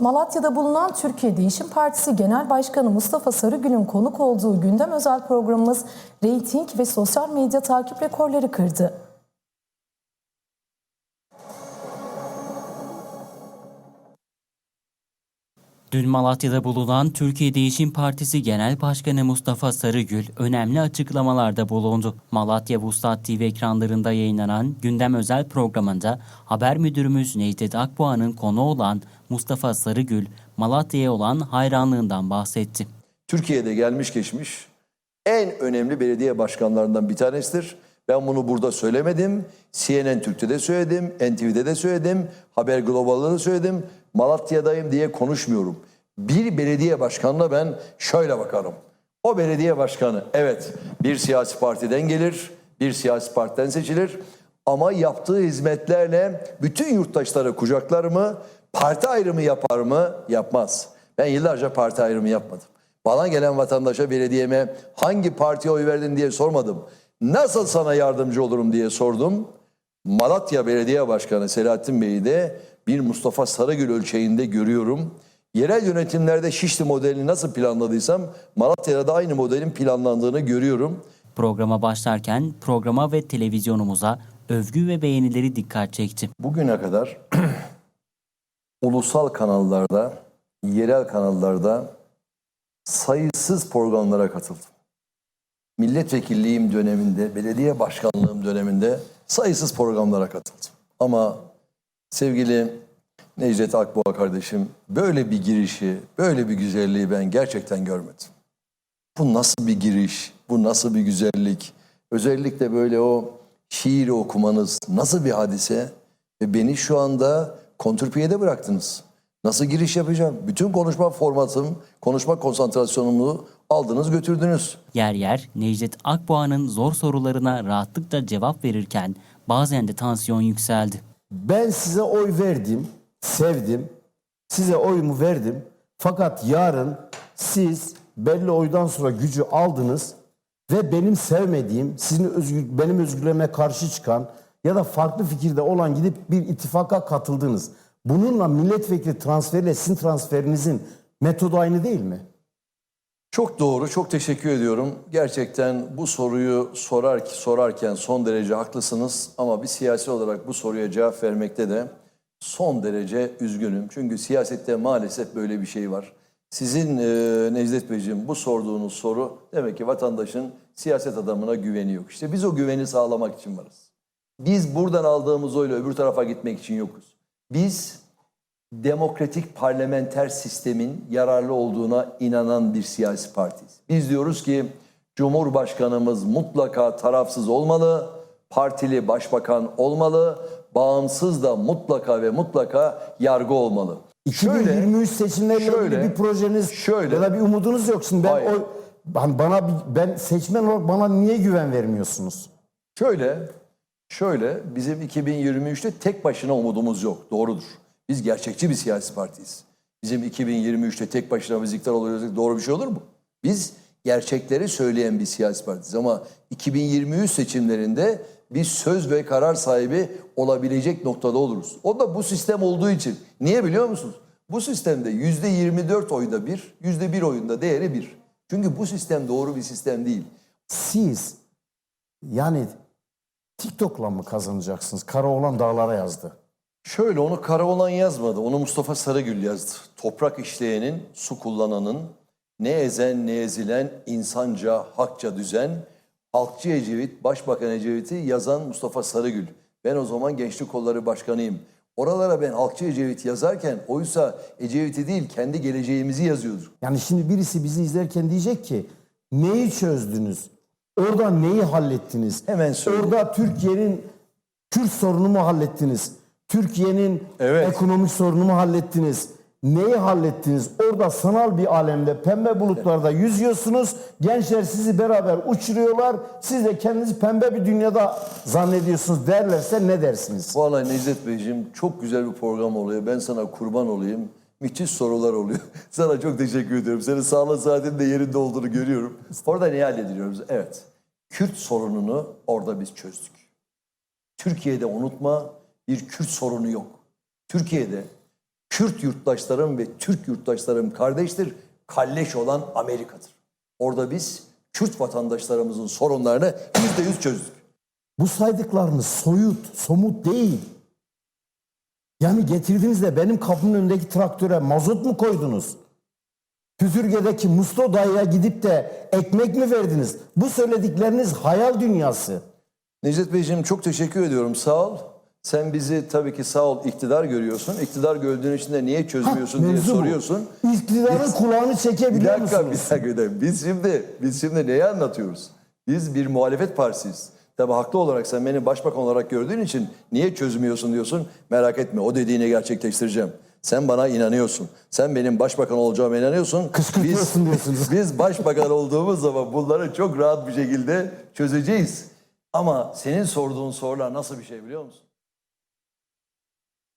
Malatya'da bulunan Türkiye Değişim Partisi Genel Başkanı Mustafa Sarıgül'ün konuk olduğu gündem özel programımız reyting ve sosyal medya takip rekorları kırdı. Dün Malatya'da bulunan Türkiye Değişim Partisi Genel Başkanı Mustafa Sarıgül önemli açıklamalarda bulundu. Malatya Vuslat TV ekranlarında yayınlanan gündem özel programında haber müdürümüz Necdet Akboğa'nın konu olan Mustafa Sarıgül, Malatya'ya olan hayranlığından bahsetti. Türkiye'de gelmiş geçmiş en önemli belediye başkanlarından bir tanesidir. Ben bunu burada söylemedim. CNN Türk'te de söyledim, NTV'de de söyledim, Haber Global'da da söyledim. Malatya'dayım diye konuşmuyorum. Bir belediye başkanına ben şöyle bakarım. O belediye başkanı evet bir siyasi partiden gelir, bir siyasi partiden seçilir. Ama yaptığı hizmetlerle bütün yurttaşları kucaklar mı, parti ayrımı yapar mı? Yapmaz. Ben yıllarca parti ayrımı yapmadım. Bana gelen vatandaşa belediyeme hangi partiye oy verdin diye sormadım. Nasıl sana yardımcı olurum diye sordum. Malatya Belediye Başkanı Selahattin Bey'i de bir Mustafa Sarıgül ölçeğinde görüyorum. Yerel yönetimlerde Şişli modelini nasıl planladıysam Malatya'da da aynı modelin planlandığını görüyorum. Programa başlarken programa ve televizyonumuza övgü ve beğenileri dikkat çekti. Bugüne kadar ulusal kanallarda, yerel kanallarda sayısız programlara katıldım. Milletvekilliğim döneminde, belediye başkanlığım döneminde sayısız programlara katıldım. Ama sevgili Necdet Akboğa kardeşim böyle bir girişi, böyle bir güzelliği ben gerçekten görmedim. Bu nasıl bir giriş, bu nasıl bir güzellik, özellikle böyle o şiiri okumanız nasıl bir hadise ve beni şu anda kontrpiyede bıraktınız. Nasıl giriş yapacağım? Bütün konuşma formatım, konuşma konsantrasyonumu aldınız götürdünüz. Yer yer Necdet Akboğa'nın zor sorularına rahatlıkla cevap verirken bazen de tansiyon yükseldi. Ben size oy verdim, sevdim. Size oyumu verdim. Fakat yarın siz belli oydan sonra gücü aldınız ve benim sevmediğim, sizin özgür, benim özgürlüğüme karşı çıkan ya da farklı fikirde olan gidip bir ittifaka katıldınız. Bununla milletvekili transferiyle sizin transferinizin metodu aynı değil mi? Çok doğru, çok teşekkür ediyorum. Gerçekten bu soruyu sorar sorarken son derece haklısınız ama bir siyasi olarak bu soruya cevap vermekte de son derece üzgünüm. Çünkü siyasette maalesef böyle bir şey var. Sizin e, Necdet Beyciğim bu sorduğunuz soru demek ki vatandaşın siyaset adamına güveni yok. İşte biz o güveni sağlamak için varız. Biz buradan aldığımız oyla öbür tarafa gitmek için yokuz. Biz demokratik parlamenter sistemin yararlı olduğuna inanan bir siyasi partiyiz. Biz diyoruz ki Cumhurbaşkanımız mutlaka tarafsız olmalı, partili başbakan olmalı, bağımsız da mutlaka ve mutlaka yargı olmalı. 2023 seçimlerle şöyle, ilgili bir projeniz şöyle. ya da bir umudunuz yok. Şimdi ben Hayır. oy, ben bana ben seçmen olarak bana niye güven vermiyorsunuz? Şöyle, şöyle bizim 2023'te tek başına umudumuz yok. Doğrudur. Biz gerçekçi bir siyasi partiyiz. Bizim 2023'te tek başına biz iktidar oluyoruz. Doğru bir şey olur mu? Biz gerçekleri söyleyen bir siyasi partiyiz. Ama 2023 seçimlerinde biz söz ve karar sahibi olabilecek noktada oluruz. O da bu sistem olduğu için. Niye biliyor musunuz? Bu sistemde yüzde 24 oyda bir, yüzde bir oyunda değeri bir. Çünkü bu sistem doğru bir sistem değil. Siz yani TikTok'la mı kazanacaksınız? Karaoğlan dağlara yazdı. Şöyle onu Karaoğlan yazmadı. Onu Mustafa Sarıgül yazdı. Toprak işleyenin, su kullananın, ne ezen ne ezilen insanca, hakça düzen, Halkçı Ecevit, Başbakan Ecevit'i yazan Mustafa Sarıgül. Ben o zaman Gençlik Kolları Başkanıyım. Oralara ben Halkçı Ecevit yazarken oysa Ecevit'i değil kendi geleceğimizi yazıyorduk. Yani şimdi birisi bizi izlerken diyecek ki neyi çözdünüz? Orada neyi hallettiniz? Hemen söyleyeyim. Orada Türkiye'nin Kürt sorunu mu hallettiniz? Türkiye'nin Evet. ekonomik sorunu mu hallettiniz? Neyi hallettiniz? Orada sanal bir alemde pembe bulutlarda yüzüyorsunuz. Gençler sizi beraber uçuruyorlar. Siz de kendinizi pembe bir dünyada zannediyorsunuz derlerse ne dersiniz? Vallahi Necdet Beyciğim çok güzel bir program oluyor. Ben sana kurban olayım. Müthiş sorular oluyor. Sana çok teşekkür ediyorum. Senin sağlık saatin de yerinde olduğunu görüyorum. Orada ne hallediyoruz? Evet. Kürt sorununu orada biz çözdük. Türkiye'de unutma bir Kürt sorunu yok. Türkiye'de Kürt yurttaşlarım ve Türk yurttaşlarım kardeştir. Kalleş olan Amerika'dır. Orada biz Kürt vatandaşlarımızın sorunlarını yüzde yüz çözdük. Bu saydıklarınız soyut, somut değil. Yani getirdiniz de benim kapımın önündeki traktöre mazot mu koydunuz? Püzürge'deki Musto dayıya gidip de ekmek mi verdiniz? Bu söyledikleriniz hayal dünyası. Necdet Beyciğim çok teşekkür ediyorum. Sağ ol. Sen bizi tabii ki sağ ol iktidar görüyorsun. İktidar gördüğün için de niye çözmüyorsun diye Mevzu bu. soruyorsun. İktidarın kulağını Bir çekebiliyor dakika, musunuz? bir dakika, bir dakika. Biz şimdi, biz şimdi neyi anlatıyoruz? Biz bir muhalefet partisiyiz. Tabii haklı olarak sen beni başbakan olarak gördüğün için niye çözmüyorsun diyorsun. Merak etme o dediğini gerçekleştireceğim. Sen bana inanıyorsun. Sen benim başbakan olacağıma inanıyorsun. Kışkırtıyorsun diyorsunuz. Biz başbakan olduğumuz zaman bunları çok rahat bir şekilde çözeceğiz. Ama senin sorduğun sorular nasıl bir şey biliyor musun?